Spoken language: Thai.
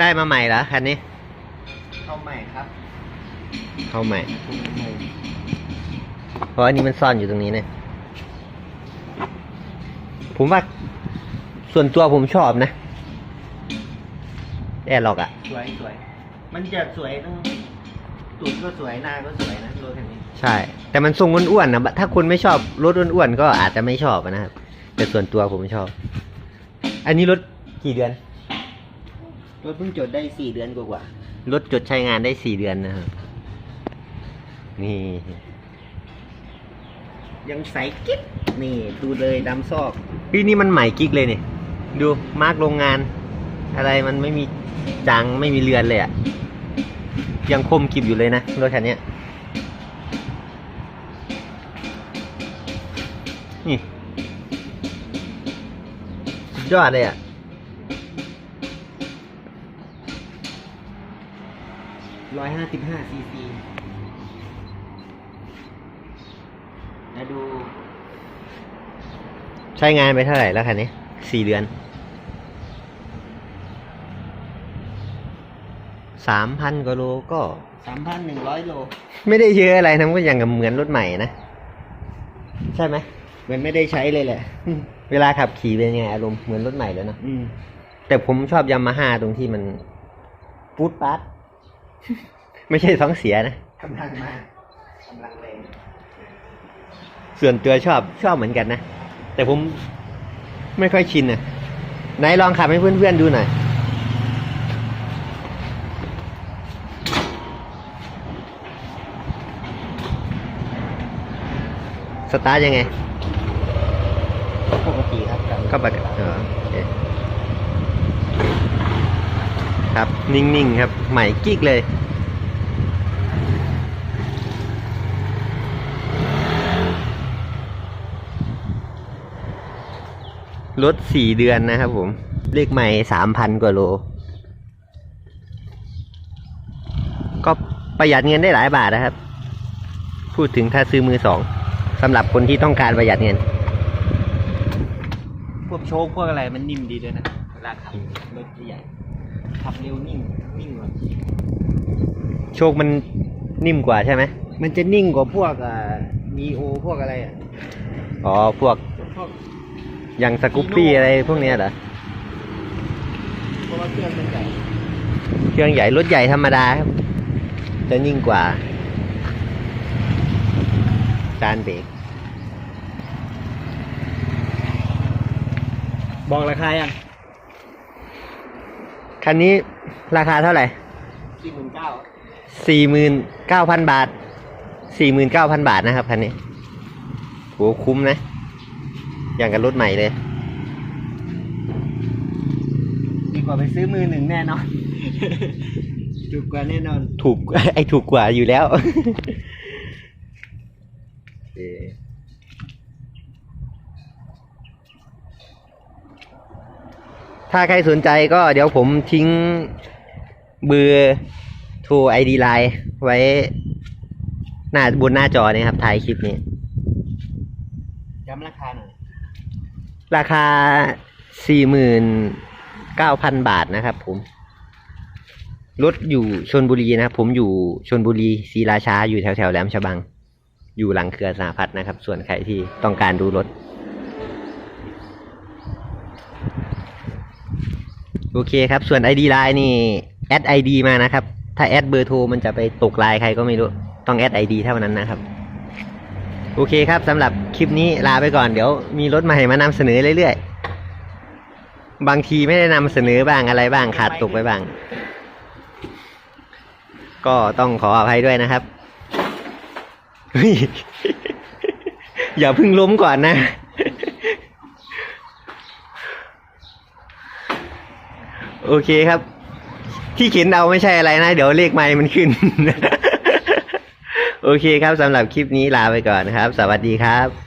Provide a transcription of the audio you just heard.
ได้มาใหม่เหรอคันนี้ เข้าใหม่ครับ เข้าใหม่ เพราะอันนี้มันซ่อนอยู่ตรงนี้เนี่ยผมว่าส่วนตัวผมชอบนะแอร์ล็อกอะสวยสวย มันจะสวยทั้งตูดก็สวยหน้าก็สวยนะรถคันนี้ ใช่ แต่มันทรงอ้วนๆนะถ้าคุณไม่ชอบรถอ้วนๆก็อาจจะไม่ชอบนะครับแต่ส่วนตัวผมชอบ อันนี้รถกี่เดือน รถเพิ่งจดได้สี่เดือนกว่า รถจดใช้งานได้สี่เดือนนะครับ นี่ๆยังใสกิ๊บนี่ ดูเลยดำซอกพี่นี่มันใหม่กิ๊กเลยเนี่ย ดูมาร์กโรงงาน อะไรมันไม่มีจางไม่มีเรือนเลยอะยังคมกริบอยู่เลยนะรถคันเนี้ยนี่สุดยอดเลยอะ ร้อยห้าสิบห้าซีซีแล้วดู ใช้งานไปเท่าไหร่แล้วคันนี้สี่เดือนสามพันกว่าโลก็สามพันหนึ่งร้อยโล ไม่ได้เยอะอะไรนะมันก็ยังกับเหมือนรถใหม่นะ ใช่ไหมมันไม่ได้ใช้เลยแหละ เวลาขับขี่เป็นยังไงอารมณ์เหมือนรถใหม่เลยเนอะอืมแต่ผมชอบยามาฮ่าตรงที่มันปูดปัด ไม่ใช่ท้องเสียนะกำลังมากกำลังแรงส่วนตัวชอบชอบเหมือนกันนะ แต่ผมไม่ค่อยชินนะไหนลองขับให้เพื่อนๆดูหน่อยสตาร์ทยังไง ปกติครับกับก็ปกติอ๋อโอเค ครับ นิ่ง ๆ ครับ ใหม่กิ๊กเลย รถสี่เดือนนะครับผม เลขใหม่สามพันกว่าโล ก็ประหยัดเงินได้หลายบาทนะครับ พูดถึงถ้าซื้อมือสองสำหรับคนที่ต้องการประหยัดเงิน พวกโชคพวกอะไรมันนิ่มดีด้วยนะเวลาขับรถใหญ่ ขับเร็วนิ่งนิ่งกว่าโชคมันนิ่มกว่าใช่ไหมมันจะนิ่งกว่าพวกอ่ามีโอพวกอะไรอะอ๋อพวกพวกอย่างสกูปปี้อะไรพวกเนี้ยเหรอเพราะว่าเครื่องมันใหญ่เครื่องใหญ่รถใหญ่ธรรมดาครับ จะนิ่งกว่าจานเบรกบอกราคายัง คันนี้ราคาเท่าไหร่สี่หมื่นเก้าสี่หมื่นเก้าพันบาทสี่หมื่นเก้าพันบาทนะครับคันนี้โหคุ้มนะ อย่างกับรถใหม่เลย ดีกว่าไปซื้อมือหนึ่งแน่นอน ถูกกว่าแน่นอน ถูกไอ้ถูกกว่าอยู่แล้วเออ ถ้าใครสนใจก็เดี๋ยวผมทิ้งเบอร์โทรไอดีไลน์ไว้หน้าบนหน้าจอเนี่ยครับท้ายคลิปนี้ ย้ำราคาหน่อย ราคาสี่หมื่นเก้าพันบาทนะครับผม รถอยู่ชนบุรีนะครับ ผมอยู่ชนบุรีศรีราชาอยู่แถวแถวๆแหลมฉบัง อยู่หลังเขื่อนสาพัฒน์นะครับ ส่วนใครที่ต้องการดูรถ โอเคครับ ส่วน ID ไลน์นี่แอด ID มานะครับ ถ้าแอดเบอร์โทรมันจะไปตกไลน์ใครก็ไม่รู้ ต้องแอด ID เท่านั้นนะครับ โอเคครับสำหรับคลิปนี้ลาไปก่อนเดี๋ยวมีรถใหม่มานำเสนอเรื่อยๆ บางทีไม่ได้นำเสนอบ้างอะไรบ้างขาดตกไปบ้าง ก็ต้องขออภัยด้วยนะครับ อย่าเพึ่งล้มก่อนนะ โอเคครับ ที่เขียนเอาไม่ใช่อะไรนะ เดี๋ยวเลขไม้มันขึ้น โอเคครับสำหรับคลิปนี้ลาไปก่อนนะครับ สวัสดีครับ